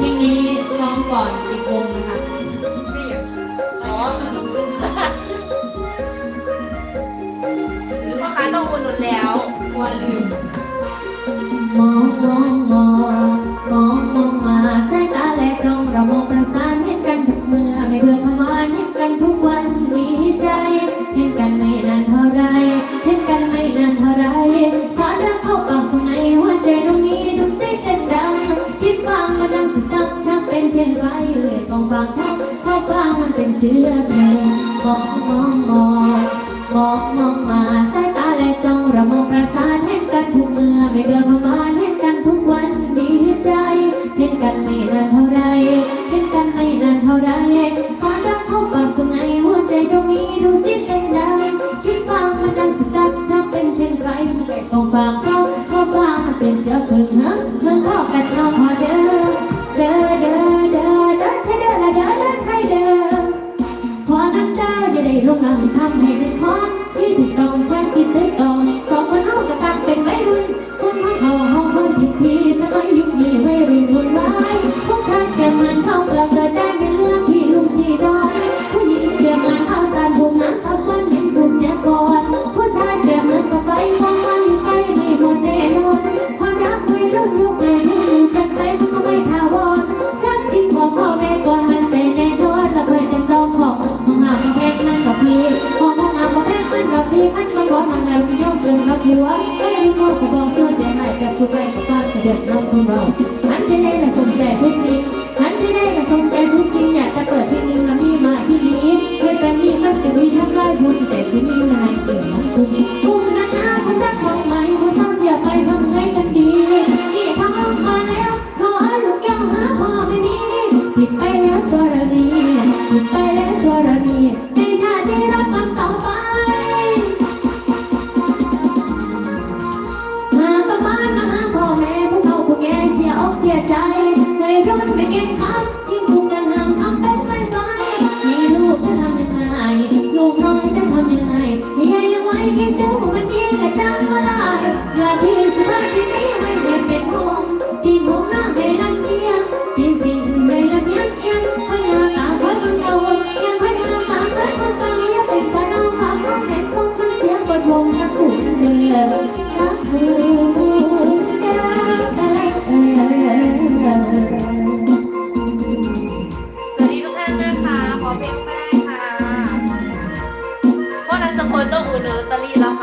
เพลงนี้ซ้อมก่อนอีกวงนะคะนี่อ๋อพ่อค้าต้องอุดหนุนแล้วกลัวลืมม เป็นเชื้อเพลิงมองมองมองมองมองมาสายตาและจ้องเรามองประสานเห็นกันทุกเมื่อไม่เบื่อภาวะเห็นกันทุกวันดีใจเห็นกันไม่นานเท่าไรเห็นกันไม่นานเท่าไรสารรักเขาปากสมัยหัวใจตรงนี้ดูสิเต้นดังคิดฟังมันดังสุดดังชักเป็นเช่นไรไม่กองฟังเขาเขางมันเป็นเชื้อเพลิงเนอะเพิ่งพ่อกันเอาพอเด้อเด้อเด้อเด้อ ต้อ กเกินกับผัวไม่รู้พ่อกูบอกเพื่อนแต่ไหนกับทุกไรกับบ้านเสด็จน้องของเรามันจะได้ละสนใจทุกสิ่งมันจะได้ละสนใจทุกสิ่งอยากจะเปิดที่นี่มานี่มาที่นี้เพื่อนแบบนี้มันจะมีทั้งไล่บุญแต่ที่นี่นายเก่งของคุณกุ้งนักหน้าคนรักของใหม่คนต้องเสียไปทำไงกันดีนี่ทำมาแล้วขอให้ลูกแก้วหาพ่อไม่มีผิดไปแล้วก็รณีผิดไป เสียใจในร้อนไม่เก่งครัยิ่งสูงกันห่างทำเป็นไม่ไหวมีลูกจะทำยังไงลูกน้องจะทำยังไงยายยังไว้คิดดูมันดีแต่จำก็ได้อย่าที่สุดที่นี้ไม่ได้เป็นห่วงที่ผมนั่งในรังเกียนที่สิ่งในรังยักยันไม่อยากตามไว้คนเก่ายังไม่มาตามไว้คนเก่าเลี้ยงเป็นตาน้องความรักแห่งความเสียงกดวงทั้งคู่เลยรักเธอ ซัปโปต้อุโนตาลีแล้ว